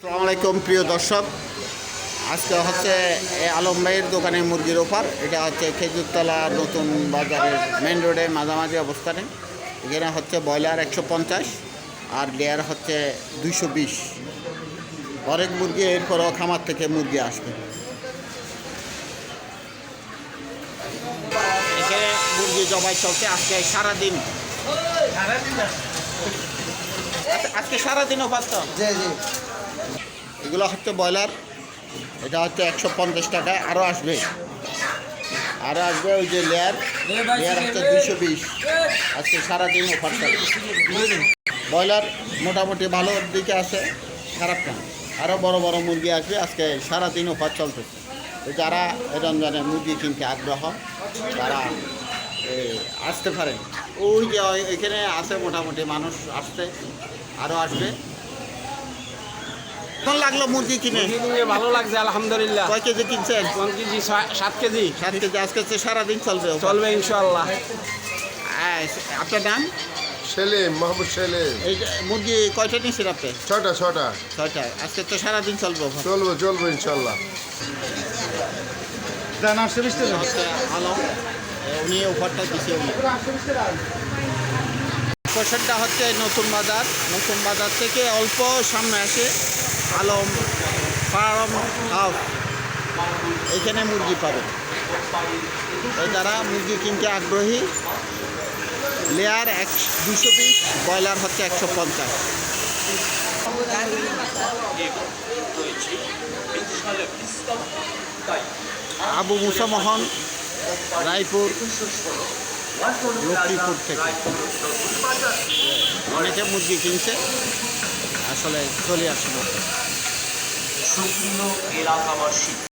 আসসালামু আলাইকুম প্রিয় দর্শক। আজকে হচ্ছে আলম ভাইয়ের দোকানে মুরগির ওপার এটা হচ্ছে খেজুরতলা নতুন বাজারের মেন রোডে মাঝামাঝি অবস্থানে। এখানে হচ্ছে ব্রয়লার একশো পঞ্চাশ আর লেয়ার হচ্ছে দুইশো বিশ। অনেক মুরগি এরপরও খামার থেকে মুরগি আসবে। এখানে মুরগি জবাই চলছে। আজকে সারাদিন। আজকে- সারাদিন অফার তো? জি জি। এগুলো হচ্ছে ব্রয়লার। এটা হচ্ছে একশো পঞ্চাশ টাকায় আরও আসবে। আরও আসবে ওই যে লেয়ার। লেয়ার হচ্ছে দুইশো বিশ। আজকে সারাদিন অফার চলবে ব্রয়লার মোটামুটি ভালো দিকে আছে, খারাপ না। আরও বড় বড় মুরগি আসবে, আজকে সারাদিন অফার চলতেছে। তো যারা রমজানে মুরগি কিনতে আগ্রহ, তারা আসতে পারেন ওই যে এখানে আছে মোটামুটি, মানুষ আসতে আরও আসবে। কেমন লাগল মুরগি কিনে? নিয়ে ভালো লাগছে আলহামদুলিল্লাহ। কয় কেজি কিনছেন? কোন কেজি সাত কেজি। সাত কেজি আজকে তো সারাদিন চলবে চলবে ইনশাল্লাহ আপনার নাম? সেলিম মোহাম্মদ সেলিম। এই মুরগি কয়টা নিয়েছেন আপনি? ছটা ছটা ছয়টা। আজকে তো সারাদিন চলবে। চলবো চলবো ইনশাল্লাহ এ, উনি অফারটা দিছে উনি। কোশ্চেনটা হচ্ছে নতুন বাজার। নতুন বাজার থেকে অল্প সামনে আসে। আলম, ফার্ম হাউস এখানে মুরগি পাবেন যারা মুরগি কিনতে আগ্রহী লেয়ার এক, দুশো পিস, ব্রয়লার হচ্ছে একশো পঞ্চাশ। আবু মুসামোহন রায়পুর, লক্ষ্মীপুর থেকে। অনেকে মুরগি কিনছে। আসলে চলে আসবে